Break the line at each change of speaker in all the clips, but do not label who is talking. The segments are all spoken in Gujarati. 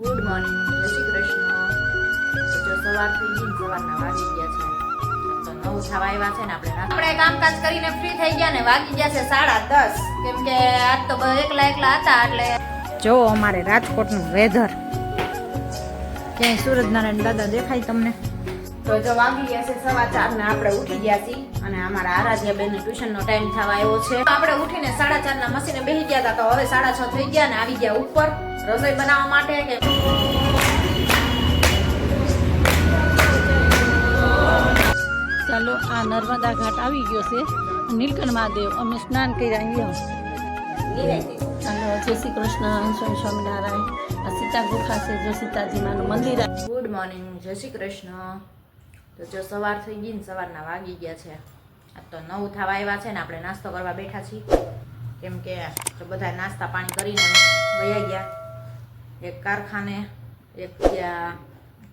ગુડ મોર્નિંગ, જય શ્રી કૃષ્ણ. જો સવાર થઈ ગઈ સવારના વાગી ગયા છે. તો નવ થવા આવ્યા છે ને આપણે આપણે કામકાજ કરીને ફ્રી થઈ ગયા ને વાગી ગયા છે સાડા દસ. કેમ કે આજ તો એકલા એકલા હતા, એટલે જો અમારે રાજકોટનું વેધર ક્યાંય સૂરજનારાયણ દાદા દેખાય તમને? તો જો વાગી ગયા છે સવા ચાર ને આપણે ઉઠી ગયા છીએ અને અમારા આરાધ્યા બેન ટ્યુશન નો ટાઈમ થવા આવ્યો છે. આપણે ઉઠીને સાડા ચાર ના મશીને બેસી ગયા હતા. તો હવે સાડા છ થઈ ગયા ને આવી ગયા ઉપર. રસોઈ બનાવવા માટે કે
ચાલો આ નર્મદા ઘાટ આવી ગયો છે. નીલકંઠ મહાદેવ અમે સ્નાન કર્યા અહીંયા. ચાલો જય શ્રી કૃષ્ણ સ્વામી સ્વામિનારાયણ. આ સીતા ગુફા છે જો સીતાજી માનું મંદિર
ગુડ મોર્નિંગ જય શ્રી કૃષ્ણ. તો જો સવાર થઈ ગઈ ને સવારના વાગી ગયા છે. આ તો નવ થવા આવ્યા છે ને આપણે નાસ્તો કરવા બેઠા છીએ. કેમ કે બધા નાસ્તા પાણી કરીને વયા ગયા. એક કારખાને, એક ત્યાં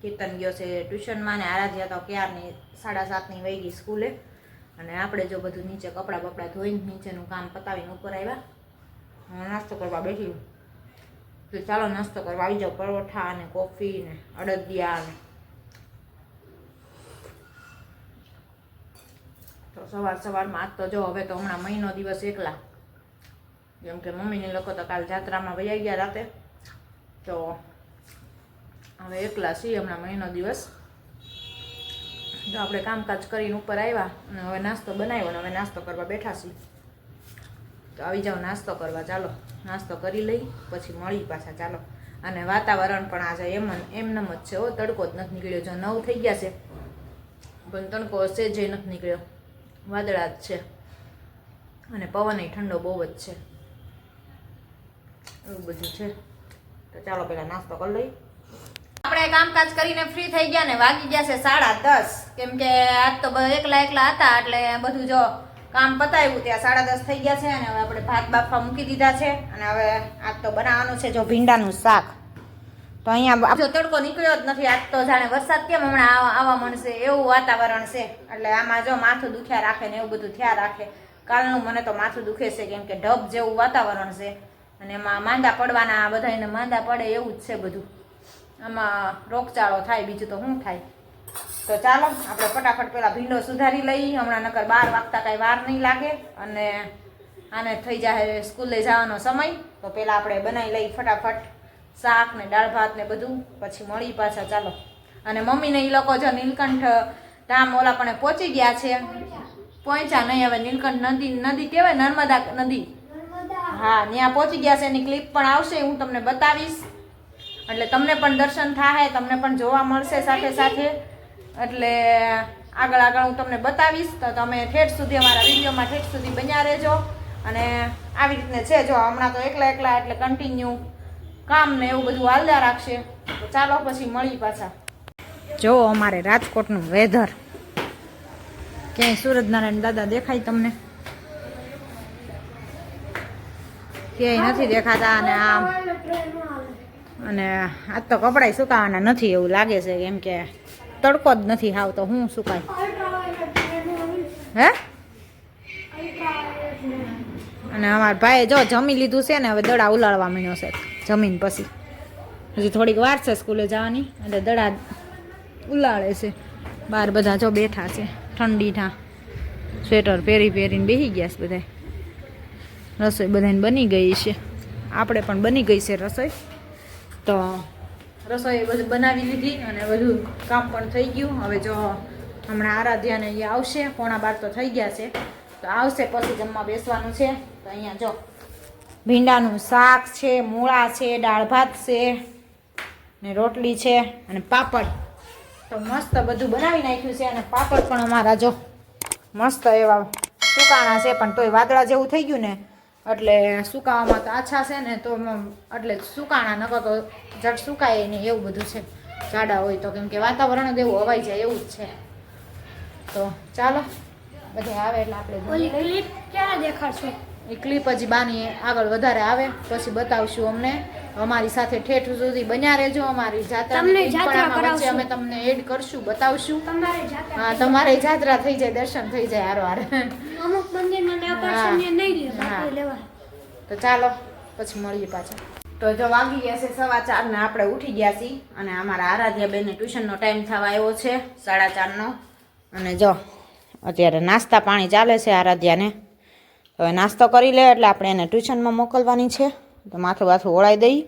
કીર્તન ગયો છે ટ્યુશનમાં ને આરાધ્યા તો ક્યારની સાડા સાતની વહી ગઈ સ્કૂલે. અને આપણે જો બધું નીચે કપડાં બપડા ધોઈને નીચેનું કામ પતાવીને ઉપર આવ્યા. હું નાસ્તો કરવા બેઠી તો ચાલો નાસ્તો કરવા આવી જાઓ. પરોઠા ને કોફી ને અડદિયા ને તો સવાર સવારમાં આજ તો જો હવે તો હમણાં મહિનો દિવસ એકલા. જેમ કે મમ્મીને લોકો તો કાલ જાત્રામાં વૈયા ગયા રાતે. તો હવે એકલા છીએ હમણાં મહિનો દિવસ. તો આપણે કામકાજ કરીને ઉપર આવ્યા અને હવે નાસ્તો બનાવ્યો અને હવે નાસ્તો કરવા બેઠા છીએ. તો આવી જાઓ નાસ્તો કરવા, ચાલો. નાસ્તો કરી લઈ, પછી મળી પાછા, ચાલો. અને વાતાવરણ પણ આજે એમ એમનેમ જ છે હો. તડકો જ નથી નીકળ્યો. જો નવ થઈ ગયા છે. પણ તડકો હશે જે નથી નીકળ્યો. વાદળા જ છે. અને પવન ઠંડો બહુ જ છે. એવું બધું છે. તો ચાલો પેલા નાસ્તો કરી લઈ આપણે કામકાજ કરીને ફ્રી થઈ ગયા ને વાગી ગયા છે સાડા દસ. કેમ કે આજ તો એકલા એકલા હતા એટલે બધું જો કામ પતાવ્યું ત્યાં સાડા દસ થઈ ગયા છે અને હવે આપણે ભાત બાફવા મૂકી દીધા છે. અને હવે આજ તો બનાવવાનું છે જો ભીંડાનું શાક. તો અહીંયા જો તડકો નીકળ્યો જ નથી, આજ તો જાણે વરસાદ કેમ હમણાં આવા આવવા મળશે, એવું વાતાવરણ છે. એટલે આમાં જો માથું દુખ્યા રાખે ને એવું બધું થયા રાખે. કાલનું મને તો માથું દુખે છે, કેમ કે ઢબ જેવું વાતાવરણ છે. અને એમાં માંદા પડવાના બધાને માંદા પડે એવું જ છે બધું. આમાં રોગચાળો થાય, બીજું તો શું થાય? તો ચાલો, આપણે ફટાફટ પહેલાં ભીંડો સુધારી લઈ, હમણાં નકર બાર વાગતા કાંઈ વાર નહીં લાગે. અને આને થઈ જાય સ્કૂલે જવાનો સમય. તો પહેલાં આપણે બનાવી લઈ ફટાફટ. શાક ને દાળ ભાત ને બધું. પછી મળી પાછા ચાલો. અને મમ્મીને એ લોકો જો નીલકંઠ ધામ ઓલા પણ પહોંચી ગયા છે. પહોંચ્યા નહીં, હવે નીલકંઠ નદી નદી કહેવાય નર્મદા નદી. હા, ત્યાં પહોંચી ગયા છે. એની ક્લિપ પણ આવશે, હું તમને બતાવીશ. એટલે તમને પણ દર્શન થાય તમને પણ જોવા મળશે સાથે સાથે. એટલે આગળ આગળ હું તમને બતાવીશ. તો તમે ઠેઠ સુધી અમારા વિડીયોમાં ઠેઠ સુધી બન્યા રહેજો. અને આવી રીતને છે. જો હમણાં તો એકલા એકલા, એટલે કન્ટિન્યુ કામ ને એવું બધું હાલદા રાખશે ચાલો પછી મળી પાછા. જો અમારે રાજકોટનું વેધર ક્યાંય સૂરજનારાયણ દાદા દેખાય તમને? ક્યાંય નથી દેખાતા અને આમ અને આજ તો કપડાય સુકાવાના નથી એવું લાગે છે, કેમ કે તડકો જ નથી હાવ તો હું સુકાય. હે? અને અમારા ભાઈએ જો જમી લીધું છે ને, હવે દડા ઉલાળવા માંડ્યો છે. જમીન પછી. હજી થોડીક વાર છે સ્કૂલે જવાની એટલે દડા ઉલાળે છે. બહાર બધા જો બેઠા છે, ઠંડીના. સ્વેટર પહેરી પહેરીને બેસી ગયા છે બધા રસોઈ બધાને બની ગઈ છે. આપણે પણ બની ગઈ છે રસોઈ. તો રસોઈ બધું બનાવી લીધી અને બધું કામ પણ થઈ ગયું. હવે જો હમણાં આરાધ્યાને અહીંયા આવશે. પોણા બાર તો થઈ ગયા છે. તો આવશે પછી જમવા બેસવાનું છે. તો અહીંયા જો ભીંડાનું શાક છે મૂળા છે દાળ ભાત છે ને રોટલી છે અને પાપડ. તો મસ્ત બધું બનાવી નાખ્યું છે અને પાપડ પણ અમારા જો મસ્ત એવા સુકાણા છે પણ તોય વાદળા જેવું થઈ ગયું ને એટલે સુકાવામાં તો આછા છે ને તો એટલે સુકાણા નકર તો જટ સુકાય નહીં એવું બધું છે. જાડા હોય તો કેમ કે વાતાવરણ જ એવું હવાઈ જાય એવું જ છે. તો ચાલો બધે આવે એટલે આપણે.
ક્યાં દેખાડશો?
એ ક્લિપ હજી બાની આગળ વધારે આવે પછી બતાવશું અમને. અમારી સાથે ઠેઠ સુધી બન્યા રહેજો અમારી જાત્રા
કરાવશું.
અમે તમને એડ કરશું બતાવશું. હા તમારે જાત્રા થઈ જાય દર્શન થઈ જાય હારો હારે
અમુક મંદિરમાં
તો ચાલો પછી મળીએ પાછા. તો જો વાગી ગયા છે સવા ચાર ને આપણે ઉઠી ગયા છીએ અને અમારા આરાધ્યા બેનને ટ્યુશનનો ટાઈમ થવા આવ્યો છે સાડા ચારનો અને જો અત્યારે નાસ્તા પાણી ચાલે છે આરાધ્યાને. હવે નાસ્તો કરી લે એટલે આપણે એને ટ્યુશનમાં મોકલવાની છે. તો માથું બાથું ઓળાઈ દઈ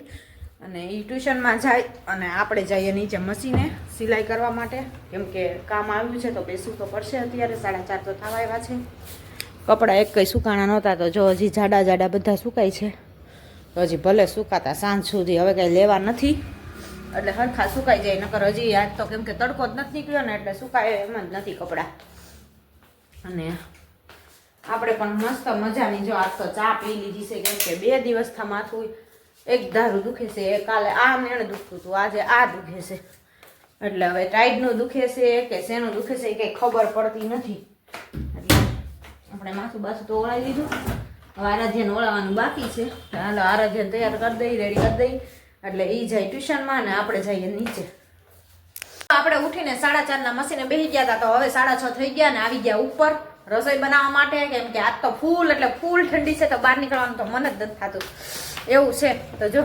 અને એ ટ્યુશનમાં જાય અને આપણે જઈએ નીચે મશીને સિલાઈ કરવા માટે. કેમ કે કામ આવ્યું છે તો બેસવું તો પડશે અત્યારે, સાડા ચાર તો થવા આવ્યા છે. કપડાં એક કંઈ સુકાણા નહોતા તો જો હજી જાડા જાડા બધા સુકાય છે. તો હજી ભલે સુકાતા સાંજ સુધી, હવે કંઈ લેવા નથી. એટલે હરખા સુકાઈ જાય, નકર હજી આજ તો કેમ કે તડકો જ નથી નીકળ્યો ને એટલે સુકાય એમ જ નથી કપડાં. અને આપણે પણ મસ્ત મજાની જો આજ તો ચા પી લીધી છે કેમ કે બે દિવસથી માથું એક ધારું દુખે છે કાલે આ મેણ દુખતું હતું, આજે આ દુખે છે. એટલે હવે ટાઈડનું દુખે છે કે શેનું દુખે છે એ કંઈ ખબર પડતી નથી. એટલે આપણે માથું બાથું તો ઓળાવી દીધું હવે આરાધ્યને ઓળાવવાનું બાકી છે. હાલો, આરાધ્યને તૈયાર કરી દઈ રેડી કરી દઈ. એટલે એ જાય ટ્યુશનમાં ને આપણે જઈએ નીચે. આપણે ઉઠીને સાડા ચારના મશીને બેસી ગયા હતા તો હવે સાડા છ થઈ ગયા ને આવી ગયા ઉપર. રસોઈ બનાવવા માટે, કેમ કે આજ તો ફૂલ, એટલે ફૂલ ઠંડી છે તો બહાર નીકળવાનું તો મન જ નથી થતું. એવું છે. તો જો,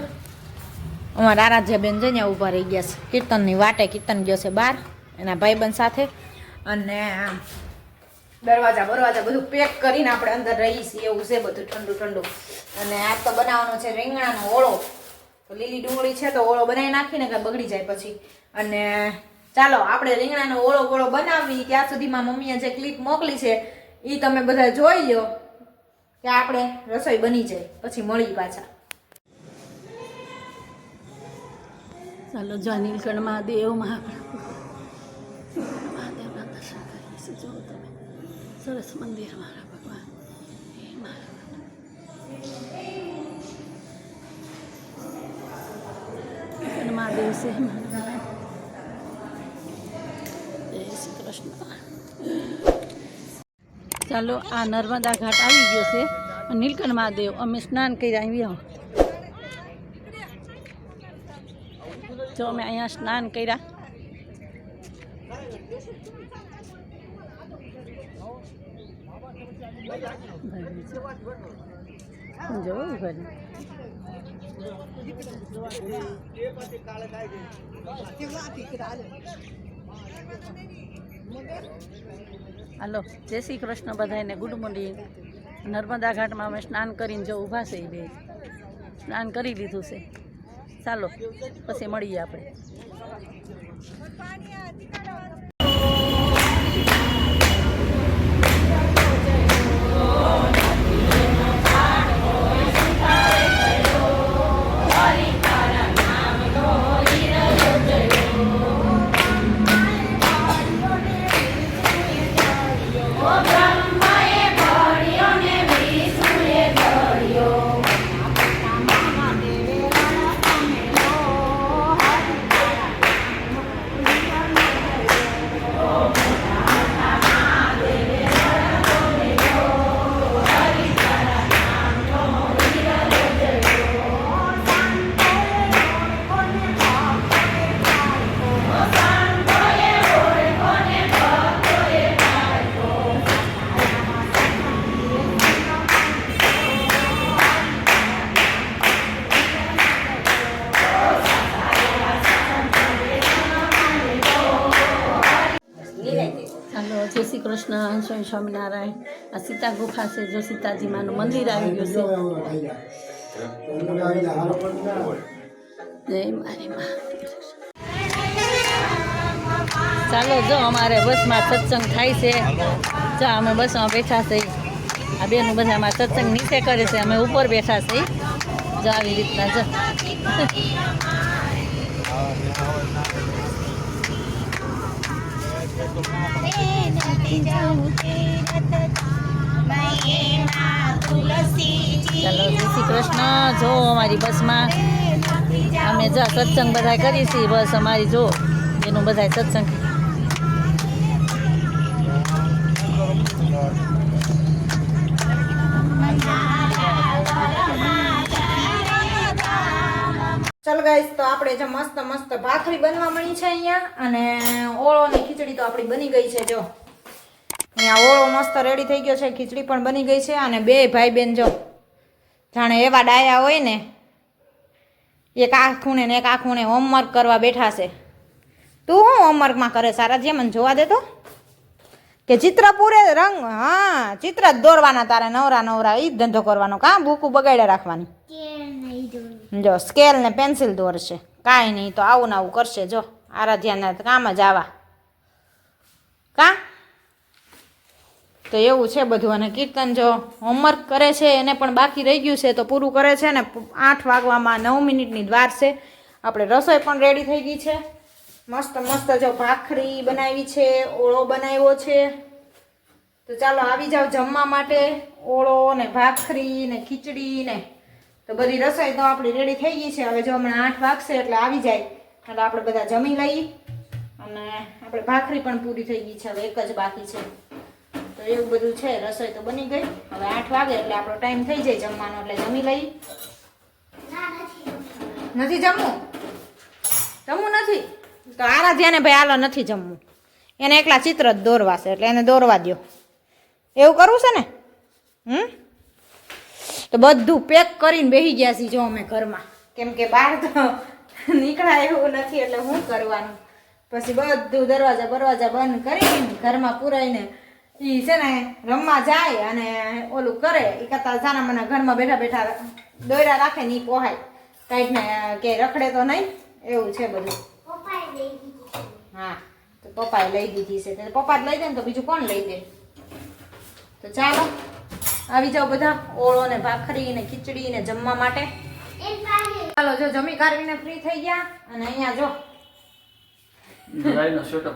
અમારા આરાધ્યા બેન જઈને ઊભા રહી ગયા છે. કીર્તનની વાટે કીર્તન ગયો છે બહાર, એના ભાઈબંધ સાથે. અને દરવાજા બરવાજા બધું પેક કરીને આપણે અંદર રહી છીએ. એવું છે બધું ઠંડુ ઠંડુ. અને આજ તો બનાવવાનો છે રીંગણાનો ઓળો. તો લીલી ડુંગળી છે તો ઓળો બનાવી નાખીને કે બગડી જાય પછી. અને ચાલો, આપણે રીંગણાનો ઓળો ઓળો બનાવી. ત્યાં સુધીમાં મમ્મીએ જે ક્લિપ મોકલી છે એ તમે બધા જોઈ લો કે આપણે રસોઈ બની જાય, પછી મળી પાછા.
ચાલો જો નીલકંઠ મહાદેવ મહાપ્રભુ. મહાદેવના દર્શન તમે. સરસ મંદિર મારા ભગવાન. હે મારા મહાદેવ છે જય શ્રી કૃષ્ણ. ચાલો, આ નર્મદા ઘાટ આવી ગયો છે નીલકંઠ મહાદેવ. અમે સ્નાન કરી આવ્યા જો અમે અહીંયા સ્નાન કર્યા. જો ઘરે હાલો, જય શ્રી કૃષ્ણ બધાને ગુડ મોર્નિંગ. નર્મદા ઘાટમાં અમે સ્નાન કરીને જો ઊભા છે એ બે. સ્નાન કરી લીધું છે. ચાલો, પછી મળીએ આપણે. જય શ્રી કૃષ્ણ સ્વામી સ્વામિનારાયણ. આ સીતા ગુફા છે, જો સીતાજી માનું મંદિર આવી ગયું છે. ચાલો, જો અમારે બસમાં સત્સંગ થાય છે. જો અમે બસમાં બેઠા છીએ આ બેનું બધા અમારા સત્સંગ નીચે કરે છે, અમે ઉપર બેઠા છીએ જો આવી રીતના, જો. ચાલો શ્રી કૃષ્ણ. જો અમારી બસમાં અમે જ સત્સંગ બધા કરીશી બસ અમારી જો, એનું બધા સત્સંગ
ગાઈસ, તો આપણે જે મસ્ત મસ્ત ભાખરી બનવા મળી છે અહીંયા, અને ઓળોની ખીચડી તો આપણી બની ગઈ છે, જો. અહીંયા ઓળો મસ્ત રેડી થઈ ગયો છે, ખીચડી પણ બની ગઈ છે, અને બે ભાઈ બેન જો. જાણે એવા ડાયા હોય ને, એક આ ખૂણે ને એક આ ખૂણે હોમવર્ક કરવા બેઠા છે. તું શું હોમવર્કમાં કરે, સારા જે મને જોવા દે તો? કે ચિત્ર પૂરે રંગ, હા, ચિત્ર જ દોરવાના તારે, નવરા નવરા એ જ ધંધો કરવાનો. કાં બુકું બગાડ્યા રાખવાની? જો સ્કેલ ને પેન્સિલ દોરશે. કાંઈ નહીં તો આવું ને આવું કરશે. જો આરાધ્યાના કામ જ આવા. કા? તો એવું છે બધું. અને કીર્તન જો હોમવર્ક કરે છે, એને પણ બાકી રહી ગયું છે, તો પૂરું કરે છે ને આઠ વાગવામાં નવ મિનિટની દ્વાર છે. આપણે રસોઈ પણ રેડી થઈ ગઈ છે. મસ્ત મસ્ત જો ભાખરી બનાવી છે, ઓળો બનાવ્યો છે. તો ચાલો આવી જાઓ જમવા માટે. ઓળો ને ભાખરી ને ખીચડી ને તો બધી રસોઈ તો આપણી રેડી થઈ ગઈ છે. હવે જો હમણાં આઠ વાગશે એટલે આવી જાય. એટલે આપણે બધા જમી લઈએ. અને આપણે ભાખરી પણ પૂરી થઈ ગઈ છે. હવે એક જ બાકી છે. તો એવું બધું છે. રસોઈ તો બની ગઈ. હવે આઠ વાગે એટલે આપણો ટાઈમ થઈ જાય જમવાનો એટલે જમી લઈએ. નથી જમવું? જમવું નથી? તો આરાધ્યાને ભાઈ આલો નથી જમવું. એને એકલા ચિત્ર જ દોરવા છે. એટલે એને દોરવા દ્યો. એવું કરવું છે ને? હમ? તો બધું પેક કરીને બેસી ગયા છીએ જો અમે ઘરમાં. કેમ કે બહાર તો નીકળાય એવું નથી એટલે શું કરવાનું? પછી બધું દરવાજા બરવાજા બંધ કરીને ઘરમાં પુરાઈને એ છે ને રમવા જાય અને ઓલું કરે. એ કરતાં જાના મને ઘરમાં બેઠા બેઠા દોયરા રાખે ને એ પોહાય. કાંઈક ને કે રખડે તો નહીં. એવું છે બધું.
પપ્પાએ લઈ દીધી
હા તો પપ્પાએ લઈ દીધી છે. પપ્પા જ લઈ દે ને તો બીજું કોણ લઈ દે તો ચાલો. આવી જાઓ બધા ઓળો ને ભાખરી ને ખીચડી ને જમવા માટે. ચાલો જો જમી કાઢીને ફ્રી થઈ ગયા અને અહીંયા જો.
લાઈનો સેટઅપ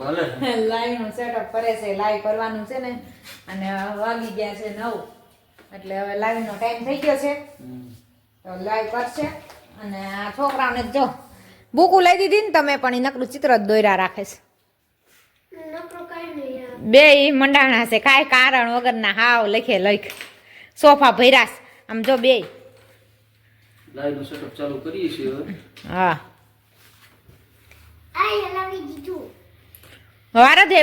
લાઈવનું સેટઅપ કરે છે લાઈવ કરવાનું છે ને અને વાગી ગયા છે નવ. એટલે હવે લાઈવ નો ટાઈમ થઈ ગયો છે. તો લાઈવ કરશે અને આ છોકરાઓને જો બુકું લઈ દીધી ને તમે પણ એ નકરું ચિત્ર જ દોર્યા રાખે છે. બે ઈ મંડાણા છે કાંઈ કારણ વગરના હાવ લખે લખ. સોફા ભૈરાસ આમ જો બે.
લાઈનો સેટઅપ ચાલુ કરીએ છીએ
હા.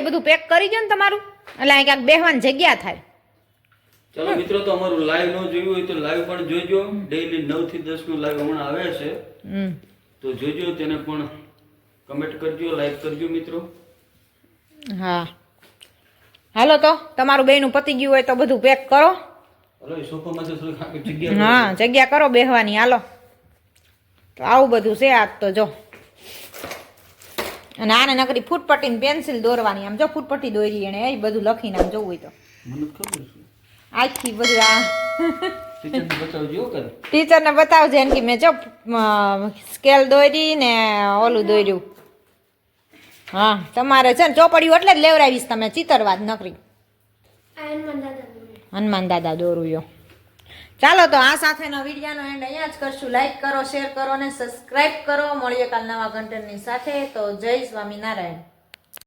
બધું પેક કરી દો ને તમારું. એટલે અહીં ક્યાંક બેહવાની જગ્યા થાય.
ચાલો મિત્રો તો અમારું લાઈવ ન જોયું હોય તો લાઈવ પણ જોજો. ડેઈલી નવથી દસનું લાઈવ હમણાં આવે છે.
હમ.
તો જોજો તેને પણ કમેન્ટ કરજો લાઈક કરજો મિત્રો.
હા. હાલો તો તમારું બેનું પતી ગયું હોય તો બધું પેક કરો. હા જગ્યા કરો બેહવાની હાલો. તો આવું બધું છે આજ તો જો. અને આને નકરી ફૂટપટ્ટી ને પેન્સિલ દોરવાની આમ જો ફૂટપટ્ટી દોરી એને એ બધું લખીને આમ જોવું હોય તો. આખી બધું આ.
ટીચરને બતાવજે
એમ કે મેં જો સ્કેલ દોરી ને ઓલું દોર્યું. હા તમારે છે ને ચોપડીઓ એટલે જ લેવડાવીશ તમે ચિતરવાદ નકરી. હનુમાન દાદા દોરુયો ચાલો તો આ સાથેનો વિડીયાનો એન્ડ અહીંયા જ કરશું. લાઈક કરો શેર કરો અને સબસ્ક્રાઈબ કરો. મળીએ કાલ નવા કન્ટેન્ટની સાથે. તો જય સ્વામિનારાયણ.